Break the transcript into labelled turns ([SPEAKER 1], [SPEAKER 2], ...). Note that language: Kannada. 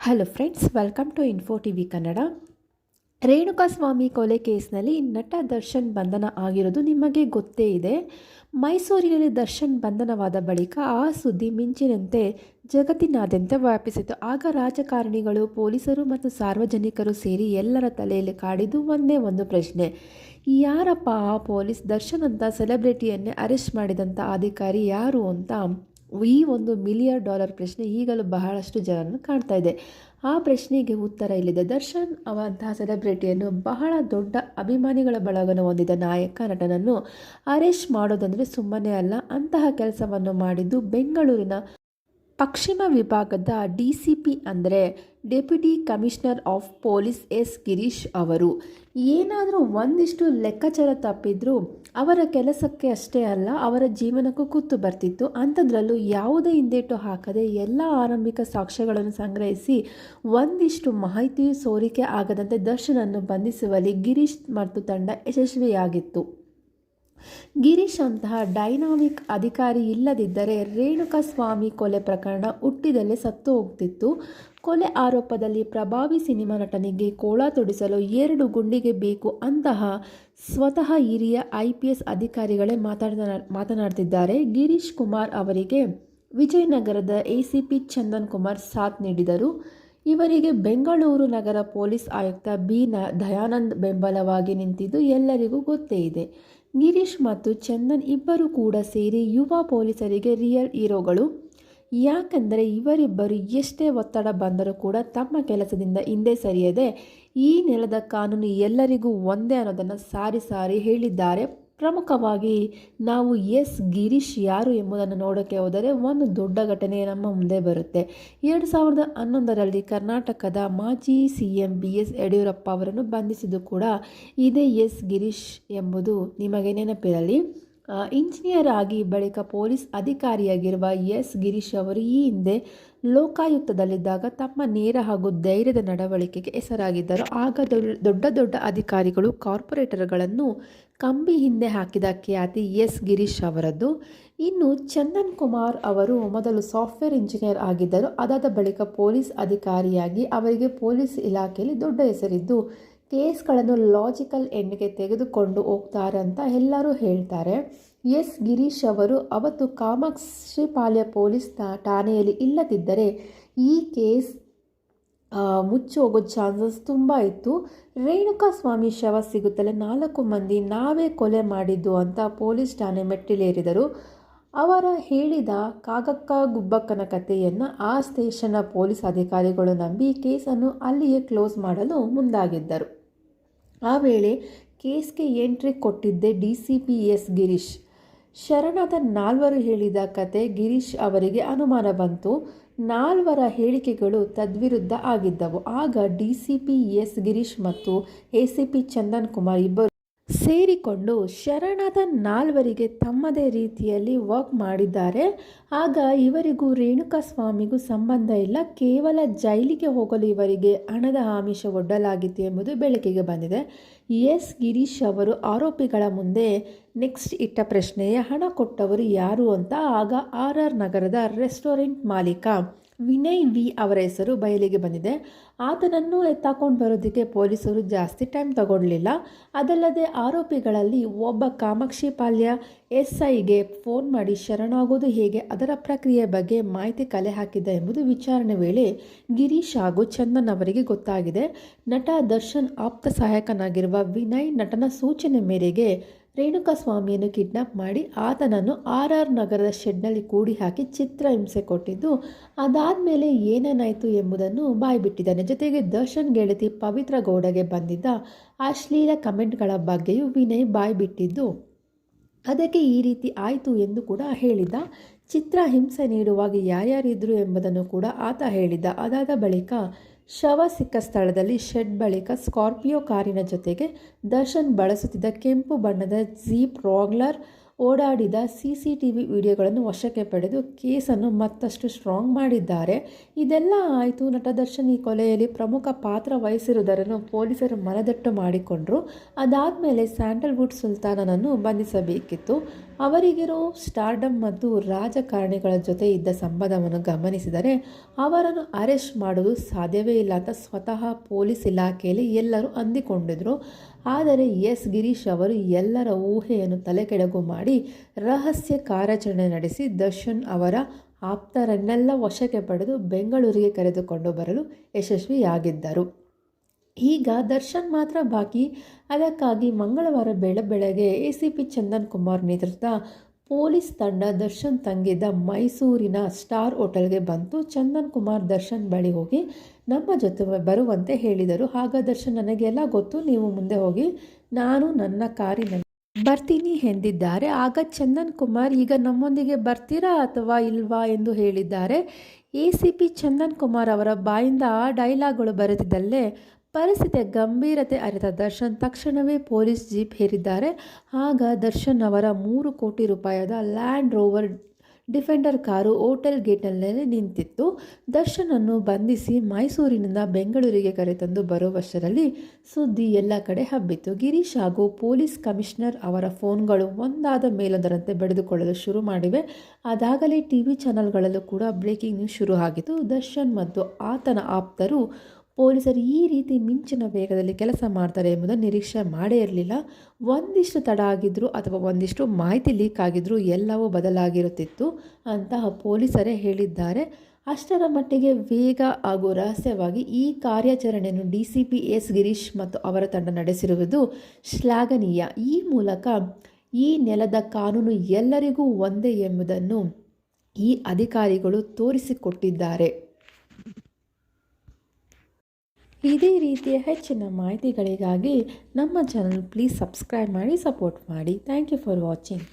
[SPEAKER 1] Hello friends welcome to Info T V Kannada Renukaswamy ಕೊಲೆ ಕೇಸ್ನಲ್ಲಿ ನಟ ದರ್ಶನ್ ಬಂಧನ ಆಗಿರೋದು ನಿಮಗೆ ಗೊತ್ತೇ ಇದೆ. ಮೈಸೂರಿನಲ್ಲಿ ದರ್ಶನ್ ಬಂಧನವಾದ ಬಳಿಕ ಆ ಸುದ್ದಿ ಮಿಂಚಿನಂತೆ ಜಗತ್ತಿನಾದ್ಯಂತ ವ್ಯಾಪಿಸಿತು ಆಗ ರಾಜಕಾರಣಿಗಳು, ಪೊಲೀಸರು ಮತ್ತು ಸಾರ್ವಜನಿಕರು ಸೇರಿ ಎಲ್ಲರ ತಲೆಯಲ್ಲಿ ಕಾಡಿದ್ದು ಒಂದೇ ಒಂದು ಪ್ರಶ್ನೆ. ಯಾರಪ್ಪ ಆ ಪೊಲೀಸ್ ದರ್ಶನ್ ಅಂತ ಸೆಲೆಬ್ರಿಟಿಯನ್ನೇ ಅರೆಸ್ಟ್ ಮಾಡಿದಂಥ ಅಧಿಕಾರಿ ಯಾರು ಅಂತ? ಈ ಒಂದು ಮಿಲಿಯನ್ ಡಾಲರ್ ಪ್ರಶ್ನೆ ಈಗಲೂ ಬಹಳಷ್ಟು ಜನರನ್ನು ಕಾಣ್ತಾ ಇದೆ. ಆ ಪ್ರಶ್ನೆಗೆ ಉತ್ತರ ಇಲ್ಲಿದೆ. ದರ್ಶನ್ ಅವಂತಹ ಸೆಲೆಬ್ರಿಟಿಯನ್ನು ಬಹಳ ದೊಡ್ಡ ಅಭಿಮಾನಿಗಳ ಬಳಗನ್ನು ಹೊಂದಿದ ನಾಯಕ ನಟನನ್ನು ಅರೆಸ್ಟ್ ಮಾಡೋದಂದರೆ ಸುಮ್ಮನೆ ಅಲ್ಲ, ಅಂತಹ ಕೆಲಸವನ್ನು ಮಾಡಿದ್ದು ಬೆಂಗಳೂರಿನ ಪಶ್ಚಿಮ ವಿಭಾಗದ ಡಿ ಸಿ ಪಿ ಅಂದರೆ deputy commissioner of police S Girish ಅವರು. ಏನಾದರೂ ಒಂದಿಷ್ಟು ಲೆಕ್ಕಾಚಾರ ತಪ್ಪಿದ್ರೂ ಅವರ ಕೆಲಸಕ್ಕೆ ಅಷ್ಟೇ ಅಲ್ಲ, ಅವರ ಜೀವನಕ್ಕೂ ಕುತ್ತು ಬರ್ತಿತ್ತು. ಅಂಥದ್ರಲ್ಲೂ ಯಾವುದೇ ಹಿಂದೇಟು ಹಾಕದೆ ಎಲ್ಲ ಆರಂಭಿಕ ಸಾಕ್ಷ್ಯಗಳನ್ನು ಸಂಗ್ರಹಿಸಿ ಒಂದಿಷ್ಟು ಮಾಹಿತಿಯು ಸೋರಿಕೆ ಆಗದಂತೆ ದರ್ಶನನ್ನು ಬಂಧಿಸುವಲ್ಲಿ ಗಿರೀಶ್ ಮತ್ತು ತಂಡ ಯಶಸ್ವಿಯಾಗಿತ್ತು. ಗಿರೀಶ್ ಅಂತಹ ಡೈನಾಮಿಕ್ ಅಧಿಕಾರಿ ಇಲ್ಲದಿದ್ದರೆ ರೇಣುಕಾಸ್ವಾಮಿ ಕೊಲೆ ಪ್ರಕರಣ ಹುಟ್ಟಿದಲ್ಲೇ ಸತ್ತು ಹೋಗ್ತಿತ್ತು. ಕೊಲೆ ಆರೋಪದಲ್ಲಿ ಪ್ರಭಾವಿ ಸಿನಿಮಾ ನಟನಿಗೆ ಕೋಳ ತೊಡಿಸಲು ಎರಡು ಗುಂಡಿಗೆ ಬೇಕು ಅಂತಹ ಸ್ವತಃ ಹಿರಿಯ ಐ ಪಿ ಎಸ್ ಅಧಿಕಾರಿಗಳೇ ಮಾತಾಡ ಮಾತನಾಡ್ತಿದ್ದಾರೆ. ಗಿರೀಶ್ ಕುಮಾರ್ ಅವರಿಗೆ ವಿಜಯನಗರದ A C P Chandan Kumar ಸಾಥ್ ನೀಡಿದರು. ಇವರಿಗೆ ಬೆಂಗಳೂರು ನಗರ ಪೊಲೀಸ್ ಆಯುಕ್ತ ಬಿ ನ ದಯಾನಂದ್ ಬೆಂಬಲವಾಗಿ ನಿಂತಿದ್ದು ಎಲ್ಲರಿಗೂ ಗೊತ್ತೇ ಇದೆ. ಗಿರೀಶ್ ಮತ್ತು ಚಂದನ್ ಇಬ್ಬರು ಕೂಡ ಸೇರಿ ಯುವ ಪೊಲೀಸರಿಗೆ ರಿಯಲ್ ಹೀರೋಗಳು. ಯಾಕೆಂದರೆ ಇವರಿಬ್ಬರು ಎಷ್ಟೇ ಒತ್ತಡ ಬಂದರೂ ಕೂಡ ತಮ್ಮ ಕೆಲಸದಿಂದ ಹಿಂದೆ ಸರಿಯದೆ ಈ ನೆಲದ ಕಾನೂನು ಎಲ್ಲರಿಗೂ ಒಂದೇ ಅನ್ನೋದನ್ನು ಸಾರಿ ಸಾರಿ ಹೇಳಿದ್ದಾರೆ. ಪ್ರಮುಖವಾಗಿ ನಾವು ಎಸ್ ಗಿರೀಶ್ ಯಾರು ಎಂಬುದನ್ನು ನೋಡೋಕ್ಕೆ ಹೋದರೆ ಒಂದು ದೊಡ್ಡ ಘಟನೆ ನಮ್ಮ ಮುಂದೆ ಬರುತ್ತೆ. ಎರಡು ಸಾವಿರದ ಹನ್ನೊಂದರಲ್ಲಿ ಕರ್ನಾಟಕದ ಮಾಜಿ C M B S Yediyurappa ಅವರನ್ನು ಬಂಧಿಸಿದ್ದು ಕೂಡ ಇದೇ ಎಸ್ ಗಿರೀಶ್ ಎಂಬುದು ನಿಮಗೆ ನೆನಪಿರಲಿ. ಇಂಜಿನಿಯರ್ ಆಗಿ ಬಳಿಕ ಪೊಲೀಸ್ ಅಧಿಕಾರಿಯಾಗಿರುವ ಎಸ್ ಗಿರೀಶ್ ಅವರು ಈ ಹಿಂದೆ ಲೋಕಾಯುಕ್ತದಲ್ಲಿದ್ದಾಗ ತಮ್ಮ ನೇರ ಹಾಗೂ ಧೈರ್ಯದ ನಡವಳಿಕೆಗೆ ಹೆಸರಾಗಿದ್ದರು. ಆಗ ದೊಡ್ಡ ದೊಡ್ಡ ಅಧಿಕಾರಿಗಳು ಕಾರ್ಪೊರೇಟರ್ಗಳನ್ನು ಕಂಬಿ ಹಿಂದೆ ಹಾಕಿದ ಖ್ಯಾತಿ ಎಸ್. ಗಿರೀಶ್ ಅವರದ್ದು. ಇನ್ನು ಚಂದನ್ ಕುಮಾರ್ ಅವರು ಮೊದಲು ಸಾಫ್ಟ್ವೇರ್ ಇಂಜಿನಿಯರ್ ಆಗಿದ್ದರು. ಅದಾದ ಬಳಿಕ ಪೊಲೀಸ್ ಅಧಿಕಾರಿಯಾಗಿ ಅವರಿಗೆ ಪೊಲೀಸ್ ಇಲಾಖೆಯಲ್ಲಿ ದೊಡ್ಡ ಹೆಸರಿದ್ದು, ಕೇಸ್ಗಳನ್ನು ಲಾಜಿಕಲ್ ಎಂಡ್ಗೆ ತೆಗೆದುಕೊಂಡು ಹೋಗ್ತಾರೆ ಅಂತ ಎಲ್ಲರೂ ಹೇಳ್ತಾರೆ. ಎಸ್. ಗಿರೀಶ್ ಅವರು, ಅವತ್ತು ಕಾಮಾಕ್ಷಿಪಾಳ್ಯ ಪೊಲೀಸ್ ಠಾಣೆಯಲ್ಲಿ ಇಲ್ಲದಿದ್ದರೆ ಈ ಕೇಸ್ ಮುಚ್ಚಿ ಹೋಗೋ ಚಾನ್ಸಸ್ ತುಂಬ ಇತ್ತು. ರೇಣುಕಾ ಸ್ವಾಮಿ ಶವ ಸಿಗುತ್ತಲೇ ನಾಲ್ಕು ಮಂದಿ ನಾವೇ ಕೊಲೆ ಮಾಡಿದ್ದು ಅಂತ ಪೊಲೀಸ್ ಠಾಣೆ ಮೆಟ್ಟಿಲೇರಿದರು. ಅವರ ಹೇಳಿದ ಕಾಗಕ್ಕ ಗುಬ್ಬಕ್ಕನ ಕಥೆಯನ್ನು ಆ ಸ್ಟೇಷನ್ನ ಪೊಲೀಸ್ ಅಧಿಕಾರಿಗಳು ನಂಬಿ ಕೇಸನ್ನು ಅಲ್ಲಿಯೇ ಕ್ಲೋಸ್ ಮಾಡಲು ಮುಂದಾಗಿದ್ದರು. ಆ ವೇಳೆ ಕೇಸ್ಗೆ ಎಂಟ್ರಿ ಕೊಟ್ಟಿದ್ದೆ D C P S Girish. ಶರಣದ ನಾಲ್ವರು ಹೇಳಿದ ಕತೆ ಗಿರೀಶ್ ಅವರಿಗೆ ಅನುಮಾನ ಬಂತು. ನಾಲ್ವರ ಹೇಳಿಕೆಗಳು ತದ್ವಿರುದ್ಧ ಆಗಿದ್ದವು. ಆಗ D C P S Girish ಮತ್ತು A C P Chandan Kumar ಇಬ್ಬರು ಸೇರಿಕೊಂಡು ಶರಣದ ನಾಲ್ವರಿಗೆ ತಮ್ಮದೇ ರೀತಿಯಲ್ಲಿ ವರ್ಕ್ ಮಾಡಿದ್ದಾರೆ. ಆಗ ಇವರಿಗೂ ರೇಣುಕಾ ಸ್ವಾಮಿಗೂ ಸಂಬಂಧ ಇಲ್ಲ. ಕೇವಲ ಜೈಲಿಗೆ ಹೋಗಲು ಇವರಿಗೆ ಹಣದ ಆಮಿಷ ಒಡ್ಡಲಾಗಿತ್ತು ಎಂಬುದು ಬೆಳಕಿಗೆ ಬಂದಿದೆ. ಎಸ್. ಗಿರೀಶ್ ಅವರು ಆರೋಪಿಗಳ ಮುಂದೆ ನೆಕ್ಸ್ಟ್ ಇಟ್ಟ ಪ್ರಶ್ನೆಯೇ, ಹಣ ಕೊಟ್ಟವರು ಯಾರು ಅಂತ ಆಗ ಆರ್ ಆರ್ ನಗರದ ರೆಸ್ಟೋರೆಂಟ್ ಮಾಲೀಕ ವಿನಯ್ ವಿ ಅವರ ಹೆಸರು ಬಯಲಿಗೆ ಬಂದಿದೆ. ಆತನನ್ನು ಎತ್ತಾಕೊಂಡು ಬರೋದಕ್ಕೆ ಪೊಲೀಸರು ಜಾಸ್ತಿ ಟೈಮ್ ತಗೊಳ್ಳಲಿಲ್ಲ ಅದಲ್ಲದೆ ಆರೋಪಿಗಳಲ್ಲಿ ಒಬ್ಬ ಕಾಮಾಕ್ಷಿ ಪಾಲ್ಯ ಎಸ್ ಐಗೆ ಫೋನ್ ಮಾಡಿ ಶರಣಾಗೋದು ಹೇಗೆ, ಅದರ ಪ್ರಕ್ರಿಯೆ ಬಗ್ಗೆ ಮಾಹಿತಿ ಕಲೆ ಹಾಕಿದ್ದ ಎಂಬುದು ವಿಚಾರಣೆ ವೇಳೆ ಗಿರೀಶ್ ಹಾಗೂ ಚಂದನ್ ಅವರಿಗೆ ಗೊತ್ತಾಗಿದೆ. ನಟ ದರ್ಶನ್ ಆಪ್ತ ಸಹಾಯಕನಾಗಿರುವ ವಿನಯ್ ನಟನ ಸೂಚನೆ ಮೇರೆಗೆ ರೇಣುಕಾಸ್ವಾಮಿಯನ್ನು ಕಿಡ್ನಾಪ್ ಮಾಡಿ ಆತನನ್ನು ಆರ್ ಆರ್ ನಗರದ ಶೆಡ್ನಲ್ಲಿ ಕೂಡಿ ಹಾಕಿ ಚಿತ್ರ ಹಿಂಸೆ ಕೊಟ್ಟಿದ್ದು, ಅದಾದಮೇಲೆ ಏನೇನಾಯಿತು ಎಂಬುದನ್ನು ಬಾಯ್ಬಿಟ್ಟಿದ್ದಾನೆ. ಜೊತೆಗೆ ದರ್ಶನ್ ಗೆಳತಿ ಪವಿತ್ರ ಗೌಡಗೆ ಬಂದಿದ್ದ ಅಶ್ಲೀಲ ಕಮೆಂಟ್ಗಳ ಬಗ್ಗೆಯೂ ವಿನಯ್ ಬಾಯ್ಬಿಟ್ಟಿದ್ದು, ಅದಕ್ಕೆ ಈ ರೀತಿ ಆಯಿತು ಎಂದು ಕೂಡ ಹೇಳಿದ್ದ. ಚಿತ್ರ ಹಿಂಸೆ ನೀಡುವಾಗ ಯಾರ್ಯಾರಿದ್ರು ಎಂಬುದನ್ನು ಕೂಡ ಆತ ಹೇಳಿದ್ದ. ಅದಾದ ಬಳಿಕ ಶವ ಸಿಕ್ಕ ಸ್ಥಳದಲ್ಲಿ ಶೆಡ್ ಬಳಿಕ ಸ್ಕಾರ್ಪಿಯೋ ಕಾರಿನ ಜೊತೆಗೆ ದರ್ಶನ್ ಬಳಸುತ್ತಿದ್ದ ಕೆಂಪು ಬಣ್ಣದ ಜೀಪ್ ರಾಗ್ಲರ್ ಓಡಾಡಿದ ಸಿ ಸಿ ಟಿ ವಿ ವಿಡಿಯೋಗಳನ್ನು ವಶಕ್ಕೆ ಪಡೆದು ಕೇಸನ್ನು ಮತ್ತಷ್ಟು ಸ್ಟ್ರಾಂಗ್ ಮಾಡಿದ್ದಾರೆ. ಇದೆಲ್ಲ ಆಯಿತು, ನಟ ದರ್ಶನ್ ಈ ಕೊಲೆಯಲ್ಲಿ ಪ್ರಮುಖ ಪಾತ್ರ ವಹಿಸಿರುವುದರನ್ನು ಪೊಲೀಸರು ಮನದಟ್ಟು ಮಾಡಿಕೊಂಡರು. ಅದಾದಮೇಲೆ ಸ್ಯಾಂಡಲ್ವುಡ್ ಸುಲ್ತಾನನನ್ನು ಬಂಧಿಸಬೇಕಿತ್ತು. ಅವರಿಗಿರೋ ಸ್ಟಾರ್ಡಮ್ ಮತ್ತು ರಾಜಕಾರಣಿಗಳ ಜೊತೆ ಇದ್ದ ಸಂಬಂಧವನ್ನು ಗಮನಿಸಿದರೆ ಅವರನ್ನು ಅರೆಸ್ಟ್ ಮಾಡೋದು ಸಾಧ್ಯವೇ ಇಲ್ಲ ಅಂತ ಸ್ವತಃ ಪೊಲೀಸ್ ಇಲಾಖೆಯಲ್ಲಿ ಎಲ್ಲರೂ ಅಂದಿಕೊಂಡಿದ್ರು. ಆದರೆ ಎಸ್. ಗಿರೀಶ್ ಅವರು ಎಲ್ಲರ ಊಹೆಯನ್ನು ತಲೆಕೆಳಗು ಮಾಡಿ ರಹಸ್ಯ ಕಾರ್ಯಾಚರಣೆ ನಡೆಸಿ ದರ್ಶನ್ ಅವರ ಆಪ್ತರನ್ನೆಲ್ಲ ವಶಕ್ಕೆ ಪಡೆದು ಬೆಂಗಳೂರಿಗೆ ಕರೆದುಕೊಂಡು ಬರಲು ಯಶಸ್ವಿಯಾಗಿದ್ದರು. ಈಗ ದರ್ಶನ್ ಮಾತ್ರ ಬಾಕಿ. ಅದಕ್ಕಾಗಿ ಮಂಗಳವಾರ ಬೆಳ, ಬೆಳಗ್ಗೆ A C P Chandan Kumar ನೇತೃತ್ವದ ಪೊಲೀಸ್ ತಂಡ ದರ್ಶನ್ ತಂಗಿದ್ದ ಮೈಸೂರಿನ ಸ್ಟಾರ್ ಹೋಟೆಲ್ಗೆ ಬಂತು ಚಂದನ್ ಕುಮಾರ್ ದರ್ಶನ್ ಬಳಿ ಹೋಗಿ ನಮ್ಮ ಜೊತೆ ಬರುವಂತೆ ಹೇಳಿದರು. ಆಗ ದರ್ಶನ್, ನನಗೆಲ್ಲ ಗೊತ್ತು, ನೀವು ಮುಂದೆ ಹೋಗಿ, ನಾನು ನನ್ನ ಕಾರಿನಲ್ಲಿ ಬರ್ತೀನಿ ಎಂದಿದ್ದಾರೆ. ಆಗ ಚಂದನ್ ಕುಮಾರ್, ಈಗ ನಮ್ಮೊಂದಿಗೆ ಬರ್ತೀರಾ ಅಥವಾ ಇಲ್ವಾ ಎಂದು ಹೇಳಿದ್ದಾರೆ. A C P Chandan Kumar ಅವರ ಬಾಯಿಂದ ಆ ಡೈಲಾಗ್ಗಳು ಬರೆದಿದ್ದಲ್ಲೇ ಪರಿಸ್ಥಿತಿಯ ಗಂಭೀರತೆ ಅರಿತ ದರ್ಶನ್ ತಕ್ಷಣವೇ ಪೊಲೀಸ್ ಜೀಪ್ ಹೇರಿದ್ದಾರೆ ಆಗ ದರ್ಶನ್ ಅವರ ಮೂರು crore ರೂಪಾಯದ Land Rover Defender car hotel ಗೇಟ್ನಲ್ಲೇ ನಿಂತಿತ್ತು. ದರ್ಶನನ್ನು ಬಂಧಿಸಿ ಮೈಸೂರಿನಿಂದ ಬೆಂಗಳೂರಿಗೆ ಕರೆತಂದು ಬರುವಷ್ಟರಲ್ಲಿ ಸುದ್ದಿ ಎಲ್ಲ ಕಡೆ ಹಬ್ಬಿತ್ತು. ಗಿರೀಶ್ ಹಾಗೂ ಪೊಲೀಸ್ ಕಮಿಷನರ್ ಅವರ ಫೋನ್ಗಳು ಒಂದಾದ ಮೇಲೊಂದರಂತೆ ಬೆಳೆದುಕೊಳ್ಳಲು ಶುರು ಮಾಡಿವೆ. ಅದಾಗಲೇ ಟಿ ವಿ ಚಾನಲ್ಗಳಲ್ಲೂ ಕೂಡ ಬ್ರೇಕಿಂಗ್ ನ್ಯೂಸ್ ಶುರು ಆಗಿತ್ತು. ದರ್ಶನ್ ಮತ್ತು ಆತನ ಆಪ್ತರು ಪೊಲೀಸರು ಈ ರೀತಿ ಮಿಂಚಿನ ವೇಗದಲ್ಲಿ ಕೆಲಸ ಮಾಡ್ತಾರೆ ಎಂಬುದನ್ನು ನಿರೀಕ್ಷೆ ಮಾಡೇ ಇರಲಿಲ್ಲ. ಒಂದಿಷ್ಟು ತಡ ಆಗಿದ್ರು ಅಥವಾ ಒಂದಿಷ್ಟು ಮಾಹಿತಿ ಲೀಕ್ ಆಗಿದ್ರು ಎಲ್ಲವೂ ಬದಲಾಗಿರುತ್ತಿತ್ತು ಅಂತ ಪೊಲೀಸರೇ ಹೇಳಿದ್ದಾರೆ. ಅಷ್ಟರ ಮಟ್ಟಿಗೆ ವೇಗ ಹಾಗೂ ರಹಸ್ಯವಾಗಿ ಈ ಕಾರ್ಯಾಚರಣೆಯನ್ನು D C P S Girish ಮತ್ತು ಅವರ ತಂಡ ನಡೆಸಿರುವುದು ಶ್ಲಾಘನೀಯ. ಈ ಮೂಲಕ ಈ ನೆಲದ ಕಾನೂನು ಎಲ್ಲರಿಗೂ ಒಂದೇ ಎಂಬುದನ್ನು ಈ ಅಧಿಕಾರಿಗಳು ತೋರಿಸಿಕೊಟ್ಟಿದ್ದಾರೆ. ಇದೇ ರೀತಿಯ ಹೆಚ್ಚಿನ ಮಾಹಿತಿಗಳಿಗಾಗಿ ನಮ್ಮ ಚಾನಲ್ ಪ್ಲೀಸ್ ಸಬ್ಸ್ಕ್ರೈಬ್ ಮಾಡಿ ಸಪೋರ್ಟ್ ಮಾಡಿ. Thank you for watching